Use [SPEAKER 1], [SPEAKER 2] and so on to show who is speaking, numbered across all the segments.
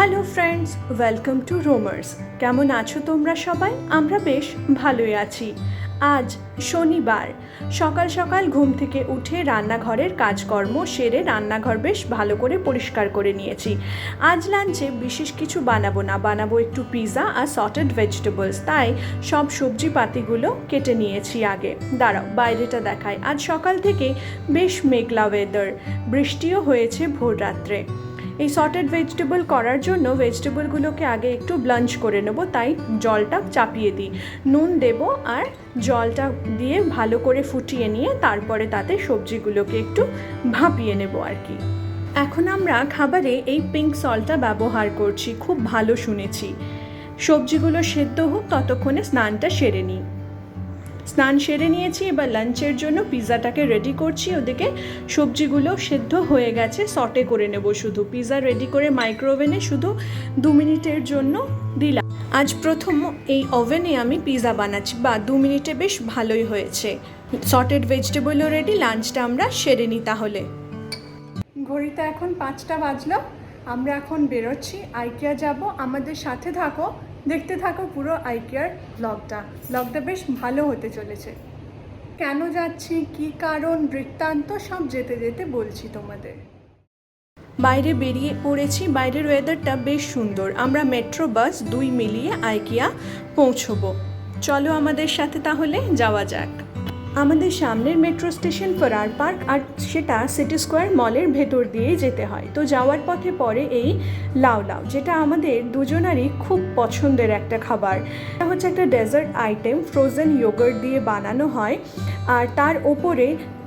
[SPEAKER 1] Hello friends welcome to রোমার্স কেমন আছো তোমরা সবাই? আমরা বেশ ভালোই আছি। আজ শনিবার। সকাল সকাল ঘুম থেকে উঠে রান্নাঘরের কাজকর্ম সেরে রান্নাঘর বেশ ভালো করে পরিষ্কার করে নিয়েছি। আজ লাঞ্চে বিশেষ কিছু বানাবো না। বানাবো একটু পিৎজা আর সটেড ভেজিটেবলস তাই সব সবজি পাতিগুলো কেটে নিয়েছি আগে। দাঁড়াও, বাইরেটা দেখায় আজ সকাল থেকে বেশ মেঘলা ওয়েদার বৃষ্টিও হয়েছে ভোর রাত্রে। এই সটেড ভেজিটেবল করার জন্য ভেজিটেবলগুলোকে আগে একটু ব্লাঞ্চ করে নেব, তাই জলটা চাপিয়ে দিই। নুন দেব আর জলটা দিয়ে ভালো করে ফুটিয়ে নিয়ে তারপরে তাতে সবজিগুলোকে একটু ভাপিয়ে নেব আর কি। এখন আমরা খাবারে এই পিঙ্ক সল্টটা ব্যবহার করছি, খুব ভালো শুনেছি। সবজিগুলো সেদ্ধ হোক, ততক্ষণে স্নানটা সেরে নিই। স্নান সেরে নিয়েছি, এবার লাঞ্চের জন্য পিৎজাটাকে রেডি করছি, ওদিকে সবজিগুলো সেদ্ধ হয়ে গেছে সটে করে নেব শুধু। পিৎজা রেডি করে মাইক্রোওভেনে শুধু দু মিনিটের জন্য দিলাম। আজ প্রথম এই ওভেনে আমি পিৎজা বানাচ্ছি, বা দু মিনিটে বেশ ভালোই হয়েছে। সটেড ভেজিটেবলও রেডি লাঞ্চটা আমরা সেরে নিই তাহলে। ঘড়িতে এখন পাঁচটা বাজলো, আমরা এখন বেরোচ্ছি আইকিয়া যাব, আমাদের সাথে থাকো। দেখতে থাকো পুরো আইকিয়ার ব্লগটা ব্লগটা বেশ ভালো হতে চলেছে। কেন যাচ্ছি, কি কারণ, বৃত্তান্ত সব যেতে যেতে বলছি তোমাদের। বাইরে বেরিয়ে পড়েছি, বাইরের ওয়েদারটা বেশ সুন্দর। আমরা মেট্রো বাস দুই মিলিয়ে আইকিয়া পৌঁছবো। চলো আমাদের সাথে তাহলে যাওয়া যাক। আমাদের সামনের মেট্রো স্টেশন ফরার পার্ক আর সেটা সিটি স্কোয়ার মলের ভেতর দিয়েই যেতে হয়। তো যাওয়ার পথে পরে এই লাউ লাউ, যেটা আমাদের দুজনারই খুব পছন্দের একটা খাবার। এটা হচ্ছে একটা ডেজার্ট আইটেম ফ্রোজেন ইয়োগার্ট দিয়ে বানানো হয় আর তার ওপরে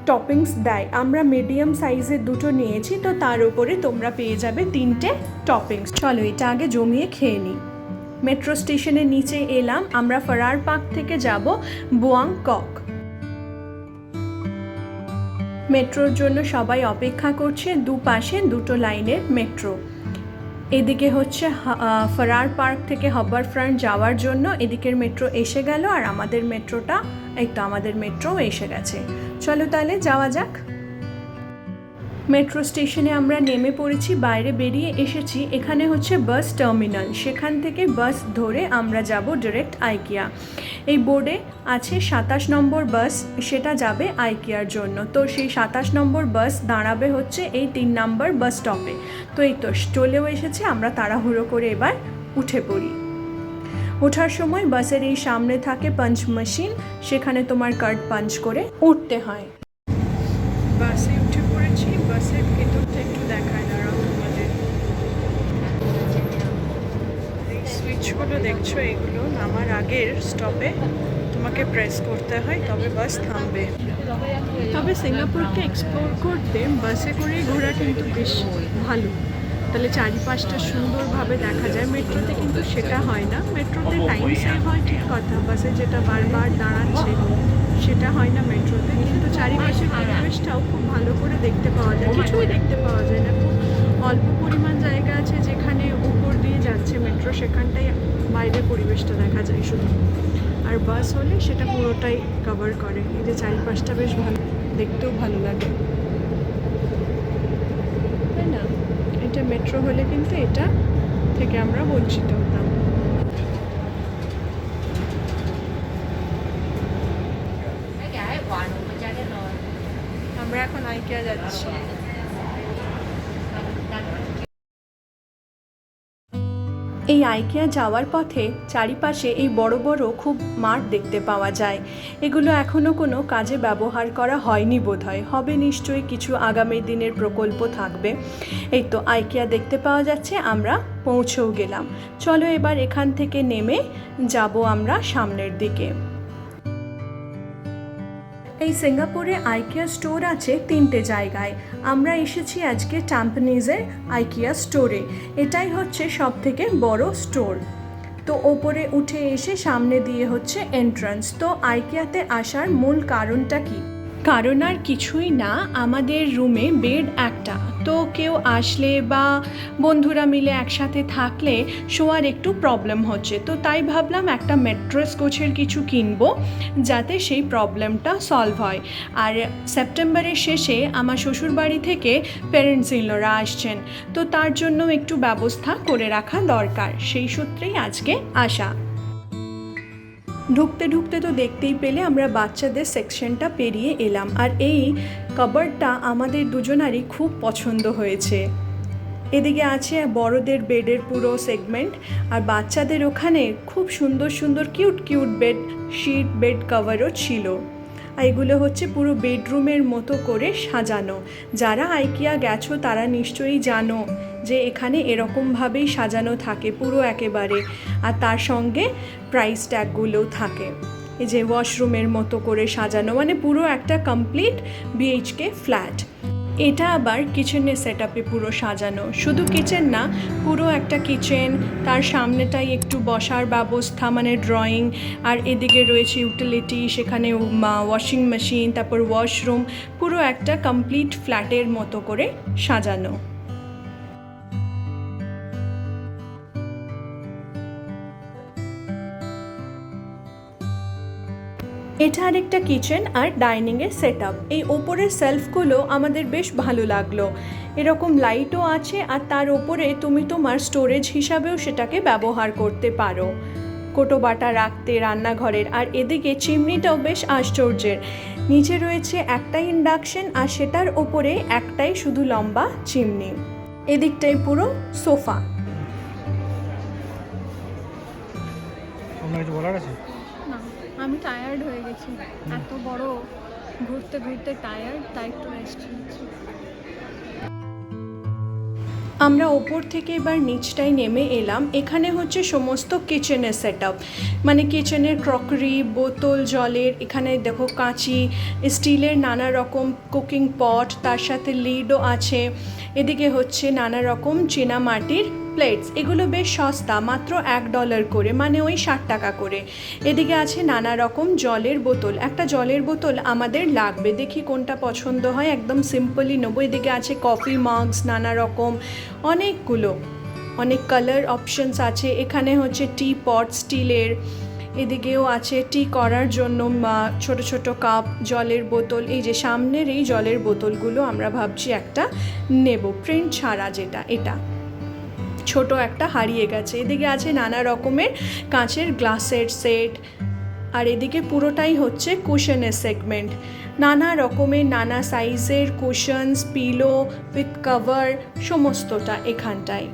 [SPEAKER 1] টপিংস দেয়। আমরা মিডিয়াম সাইজের দুটো নিয়েছি, তো তার উপরে তোমরা পেয়ে যাবে তিনটে টপিংস চলো এটা আগে জমিয়ে খেয়ে নিই। মেট্রো স্টেশনের নিচে এলাম, আমরা ফরার পার্ক থেকে যাব বোয়াং কক মেট্রোর জন্য সবাই অপেক্ষা করছে দুপাশে দুটো লাইনের মেট্রো। এদিকে হচ্ছে ফরার পার্ক থেকে হব্বার ফ্রন্ট যাওয়ার জন্য এদিকের মেট্রো এসে গেল আর আমাদের মেট্রোটা একটু আমাদের মেট্রো এসে গেছে। চলো তাহলে যাওয়া যাক। মেট্রো স্টেশনে আমরা নেমে পড়েছি, বাইরে বেরিয়ে এসেছি। এখানে হচ্ছে বাস টার্মিনাল। সেখান থেকে বাস ধরে আমরা যাব ডিরেক্ট আইকিয়া। এই বোর্ডে আছে সাতাশ নম্বর বাস, সেটা যাবে আইকিয়ার জন্য। তো সেই সাতাশ নম্বর বাস দাঁড়াবে হচ্ছে এই তিন নম্বর বাস স্টপে। তো এই তো, চলেও এসেছে, আমরা তাড়াহুড়ো করে এবার উঠে পড়ি। ওঠার সময় বাসের এই সামনে থাকে পাঞ্চ মেশিন সেখানে তোমার কার্ড পাঞ্চ করে উঠতে হয়। বাসে উঠে পড়েছি বাসের ভেতরটা একটু দেখায় দাঁড়াও তোমাদের এই সুইচগুলো দেখছ এগুলো, নামার আগের স্টপে তোমাকে প্রেস করতে হয়, তবে বাস থামবে। তবে সিঙ্গাপুরকে এক্সপ্লোর করতে বাসে করে ঘোরা কিন্তু বেশ ভালো। তাহলে চারিপাশটা সুন্দরভাবে দেখা যায়। মেট্রোতে কিন্তু সেটা হয় না। মেট্রোতে টাইম সেভ হয়, ঠিক কথা। বাসে যেটা বারবার দাঁড়াচ্ছে, সেটা হয় না মেট্রোতে। কিন্তু চারিপাশের পরিবেশটাও খুব ভালো করে দেখতে পাওয়া যায়। কিছুই দেখতে পাওয়া যায় না। খুব অল্প পরিমাণ জায়গা আছে যেখানে যাচ্ছে মেট্রো সেখানটাই বাইরের পরিবেশটা দেখা যায় শুধু। আর বাস হলে সেটা পুরোটাই কভার করে। এই যে চারিপাশটা বেশ ভালো, দেখতেও ভালো লাগে। তাই না? এটা মেট্রো হলে কিন্তু এটা থেকে আমরা বঞ্চিত হতাম। আমরা এখন আইকিয়া যাচ্ছি। এই আইকিয়া যাওয়ার পথে চারিপাশে এই বড় বড় খুব মাঠ দেখতে পাওয়া যায়। এগুলো এখনও কোনো কাজে ব্যবহার করা হয়নি বোধ হয় হবে নিশ্চয়ই কিছু আগামী দিনের প্রকল্প থাকবে। এই তো আইকিয়া দেখতে পাওয়া যাচ্ছে, আমরা পৌঁছেও গেলাম। চলো এবার এখান থেকে নেমে যাব আমরা সামনের দিকে। এই সিঙ্গাপুরে আইকিয়া স্টোর আছে তিনটে জায়গায়। আমরা এসেছি আজকে টাম্পানিজের আইকিয়া স্টোরে। এটাই হচ্ছে সব থেকে বড় স্টোর। তো ওপরে উঠে এসে সামনে দিয়ে হচ্ছে এন্ট্রান্স তো আইকিয়াতে আসার মূল কারণটা কি? কারণ আর কিছুই না, আমাদের রুমে বেড একটা। তো কেউ আসলে বা বন্ধুরা মিলে একসাথে থাকলে শোয়ার একটু প্রবলেম হচ্ছে। তো তাই ভাবলাম একটা ম্যাট্রেস কোচের কিছু কিনবো, যাতে সেই প্রবলেমটা সলভ হয়। আর সেপ্টেম্বরের শেষে আমার শ্বশুরবাড়ি থেকে প্যারেন্টস ইনলোরা আসছেন। তো তার জন্য একটু ব্যবস্থা করে রাখা দরকার। সেই সূত্রেই আজকে আসা। ঢুকতে ঢুকতে তো দেখতেই পেলে আমরা বাচ্চাদের সেকশনটা পেরিয়ে এলাম। আর এই কভারটা আমাদের দুজনারই খুব পছন্দ হয়েছে। এদিকে আছে বড়দের বেডের পুরো সেগমেন্ট আর বাচ্চাদের ওখানে খুব সুন্দর সুন্দর cute cute bed sheet bed কভারও ছিল। আর এগুলো হচ্ছে পুরো বেডরুমের মতো করে সাজানো। যারা আইকিয়া গেছো তারা নিশ্চয়ই জানো যে এখানে এরকমভাবেই সাজানো থাকে পুরো একেবারে। আর তার সঙ্গে প্রাইস ট্যাগগুলোও থাকে। এই যে ওয়াশরুমের মতো করে সাজানো মানে পুরো একটা কমপ্লিট বিএইচকে ফ্ল্যাট এটা আবার কিচেনের সেট আপে পুরো সাজানো। শুধু কিচেন না, পুরো একটা কিচেন তার সামনেটাই একটু বসার ব্যবস্থা মানে ড্রয়িং আর এদিকে রয়েছে ইউটিলিটি সেখানে ওয়াশিং মেশিন তারপর ওয়াশরুম পুরো একটা কমপ্লিট ফ্ল্যাটের মতো করে সাজানো। এটা আরেকটা কিচেন আর ডাইনিংয়ের সেট আপ এই ওপরের সেলফগুলো আমাদের বেশ ভালো লাগল। এরকম লাইটও আছে আর তার ওপরে তুমি তোমার স্টোরেজ হিসাবেও সেটাকে ব্যবহার করতে পারো। কোটো বাটা রাখতে, রান্নাঘরের আর এদিকে চিমনিটাও বেশ আশ্চর্যের। নিচে রয়েছে একটাই ইন্ডাকশন আর সেটার ওপরে একটাই শুধু লম্বা চিমনি। এদিকটাই পুরো সোফা
[SPEAKER 2] আছে?
[SPEAKER 3] আমি টায়ার্ড হয়ে গেছি। এত বড় ঘুরতে ঘুরতে টায়ার্ড তাই একটু রেস্ট নিচ্ছি।
[SPEAKER 1] আমরা ওপর থেকে এবার নিচটায় নেমে এলাম। এখানে হচ্ছে সমস্ত কিচেনের সেট মানে কিচেনের ক্রকারি বোতল, জলের, এখানে দেখো কাঁচি স্টিলের নানা রকম কুকিং পট তার সাথে লিডও আছে। এদিকে হচ্ছে নানা রকম চীনা মাটির প্লেটস, এগুলো বেশ সস্তা, মাত্র এক ডলার করে মানে ওই ষাট টাকা করে। এদিকে আছে নানা রকম জলের বোতল। একটা জলের বোতল আমাদের লাগবে। দেখি কোনটা পছন্দ হয়, একদম সিম্পলই নেব। এদিকে আছে কফি মাগস নানা রকম, অনেকগুলো, অনেক কালার অপশনস আছে। এখানে হচ্ছে টি পট স্টিলের এদিকেও আছে টি করার জন্য ছোট ছোট কাপ জলের বোতল। এই যে সামনের এই জলের বোতলগুলো আমরা ভাবছি একটা নেব। প্রিন্ট ছাড়া যেটা, এটা। ছোট একটা হারিয়ে গেছে। এদিকে আছে নানা রকমের কাঁচের গ্লাসের সেট, আর এদিকে পুরোটাই হচ্ছে কুশনের সেগমেন্ট। নানা রকমের, নানা সাইজের কুশনস, পিলো, উইথ কভার, সমস্তটা এখানটায়।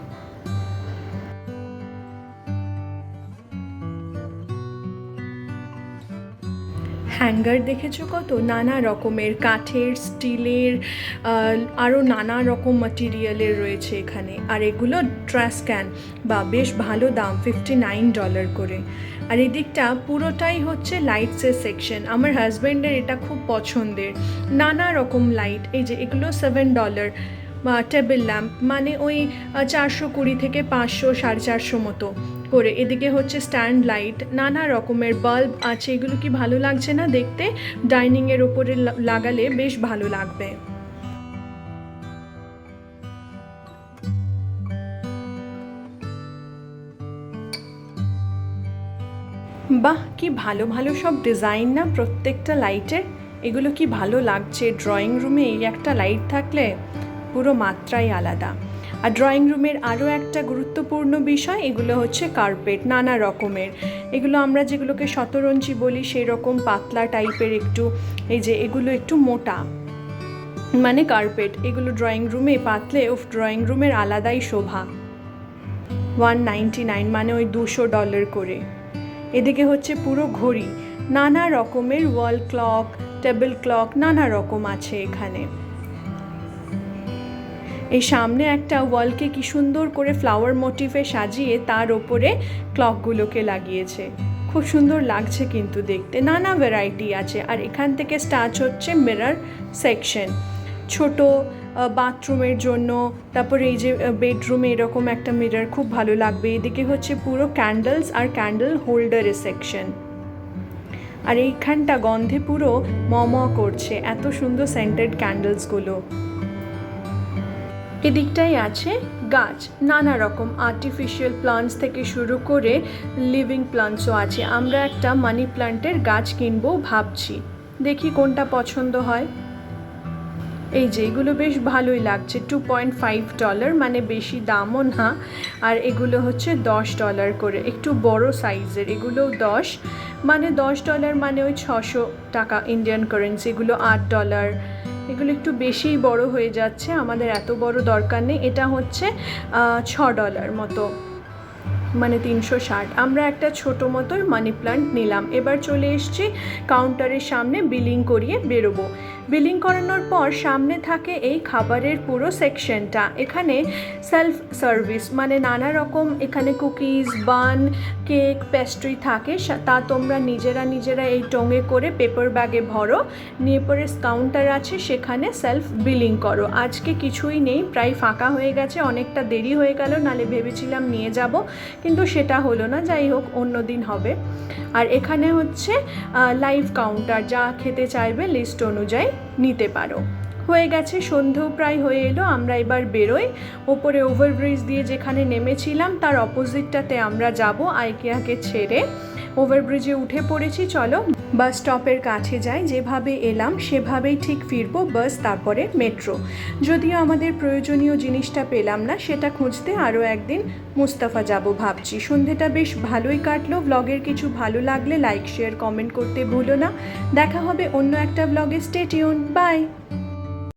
[SPEAKER 1] হ্যাঙ্গার দেখেছ কত? নানা রকমের কাঠের, স্টিলের আরও নানা রকম মাটিরিয়ালের রয়েছে এখানে। আর এগুলো ট্রাস ক্যান বা বেশ ভালো দাম ফিফটি নাইন ডলার করে। আর এদিকটা পুরোটাই হচ্ছে লাইটসের সেকশন আমার হাজব্যান্ডের এটা খুব পছন্দের। নানা রকম লাইট এই যে এগুলো সেভেন ডলার টেবিল ল্যাম্প মানে ওই চারশো কুড়ি থেকে পাঁচশো, সাড়ে চারশো মতো করে। এদিকে হচ্ছে স্ট্যান্ড লাইট নানা রকমের বাল্ব আছে। এগুলো কি ভালো লাগছে না দেখতে? ডাইনিংয়ের ওপরে লাগালে বেশ ভালো লাগবে। বাহ, কি ভালো ভালো সব ডিজাইন না প্রত্যেকটা লাইটের এগুলো কি ভালো লাগছে? ড্রয়িং রুমে এই একটা লাইট থাকলে পুরো মাত্রাই আলাদা। আর ড্রয়িং রুমের আরও একটা গুরুত্বপূর্ণ বিষয়, এগুলো হচ্ছে কার্পেট নানা রকমের। এগুলো আমরা যেগুলোকে শতরঞ্জি বলি সেই রকম পাতলা টাইপের একটু, এই যে এগুলো একটু মোটা। মানে কার্পেট এগুলো ড্রয়িং রুমে পাতলে ও ড্রয়িং রুমের আলাদাই শোভা। ওয়ান নাইনটি নাইন মানে ওই দুশো ডলার করে। এদিকে হচ্ছে পুরো ঘড়ি। নানা রকমের ওয়াল ক্লক টেবিল ক্লক নানা রকম আছে এখানে। এই সামনে একটা ওয়ালকে কি সুন্দর করে ফ্লাওয়ার মোটিভে সাজিয়ে তার ওপরে ক্লকগুলোকে লাগিয়েছে। খুব সুন্দর লাগছে কিন্তু দেখতে। নানা ভ্যারাইটি আছে। আর এখান থেকে স্টার্ট হচ্ছে মিরর সেকশন ছোট বাথরুমের জন্য, তারপরে এই যে বেডরুমে এরকম একটা মিরর খুব ভালো লাগবে। এদিকে হচ্ছে পুরো ক্যান্ডেলস আর ক্যান্ডেল হোল্ডারের সেকশন আর এইখানটা গন্ধে পুরো ম করছে। এত সুন্দর সেন্টেড ক্যান্ডেলসগুলো এদিকটাই আছে গাছ। নানা রকম আর্টিফিশিয়াল প্লান্টস থেকে শুরু করে লিভিং প্লান্টসও আছে। আমরা একটা মানি প্লান্টের গাছ কিনবো ভাবছি। দেখি কোনটা পছন্দ হয়। এই যে, এগুলো বেশ ভালোই লাগছে। টু পয়েন্ট ফাইভ ডলার মানে বেশি দামও না। আর এগুলো হচ্ছে দশ ডলার করে। একটু বড় সাইজের এগুলোও দশ। মানে দশ ডলার মানে ওই ছশো টাকা ইন্ডিয়ান কারেন্সি এগুলো আট ডলার এগুলো একটু বেশিই বড় হয়ে যাচ্ছে, আমাদের এত বড় দরকার নেই। এটা হচ্ছে ছ ডলার মতো। মানে তিনশো ষাট। আমরা একটা ছোটো মতো মানি প্লান্ট নিলাম। এবার চলে এসেছি কাউন্টারের সামনে বিলিং করিয়ে বেরোবো। বিলিং করানোর পর সামনে থাকে এই খাবারের পুরো সেকশনটা এখানে সেলফ সার্ভিস মানে নানা রকম এখানে কুকিজ বান কেক পেস্ট্রি থাকে। তা তোমরা নিজেরা নিজেরা এই টোঙে করে পেপার ব্যাগে ভরো। নিয়ে পরে কাউন্টার আছে, সেখানে সেলফ বিলিং করো। আজকে কিছুই নেই, প্রায় ফাঁকা হয়ে গেছে, অনেকটা দেরি হয়ে গেল, নালে ভেবেছিলাম নিয়ে যাব। কিন্তু সেটা হলো না, যাই হোক, অন্য দিন হবে। আর এখানে হচ্ছে লাইভ কাউন্টার যা খেতে চাইবে লিস্ট অনুযায়ী নিতে পারো। হয়ে গেছে, সন্ধেও প্রায় হয়ে এলো, আমরা এবার বেরোই। ওপরে ওভারব্রিজ দিয়ে যেখানে নেমেছিলাম, তার অপোজিটটাতে আমরা যাব, আইকিয়াকে ছেড়ে। ওভারব্রিজে উঠে পড়েছি, চলো বাস স্টপের কাছে যাই, যেভাবে এলাম সেভাবেই ঠিক ফিরব বাস তারপরে মেট্রো। যদিও আমাদের প্রয়োজনীয় জিনিসটা পেলাম না, সেটা খুঁজতে আরও একদিন মুস্তাফা যাব ভাবছি। সন্ধেটা বেশ ভালোই কাটলো ব্লগের কিছু ভালো লাগলে লাইক শেয়ার কমেন্ট করতে ভুলো না। দেখা হবে অন্য একটা ব্লগে স্টেটিউন বাই